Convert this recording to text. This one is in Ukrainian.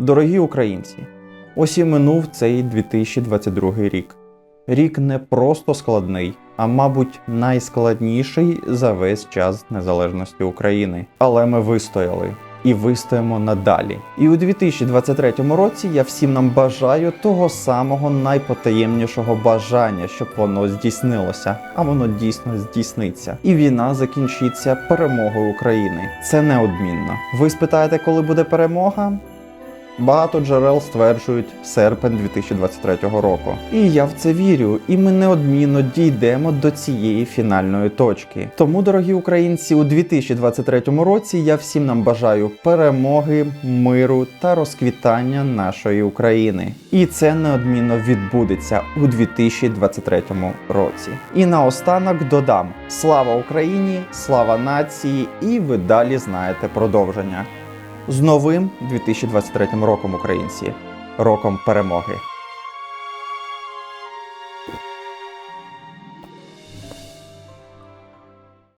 Дорогі українці, ось і минув цей 2022 рік. Рік не просто складний, а мабуть, найскладніший за весь час незалежності України. Але ми вистояли і вистоїмо надалі. І у 2023 році я всім нам бажаю того самого найпотаємнішого бажання, щоб воно здійснилося, а воно дійсно здійсниться. І війна закінчиться перемогою України. Це неодмінно. Ви спитаєте, коли буде перемога? Багато джерел стверджують серпень 2023 року. І я в це вірю, і ми неодмінно дійдемо до цієї фінальної точки. Тому, дорогі українці, у 2023 році я всім нам бажаю перемоги, миру та розквітання нашої України. І це неодмінно відбудеться у 2023 році. І наостанок додам: слава Україні, слава нації, і ви далі знаєте продовження. З новим 2023 роком, українці, роком перемоги.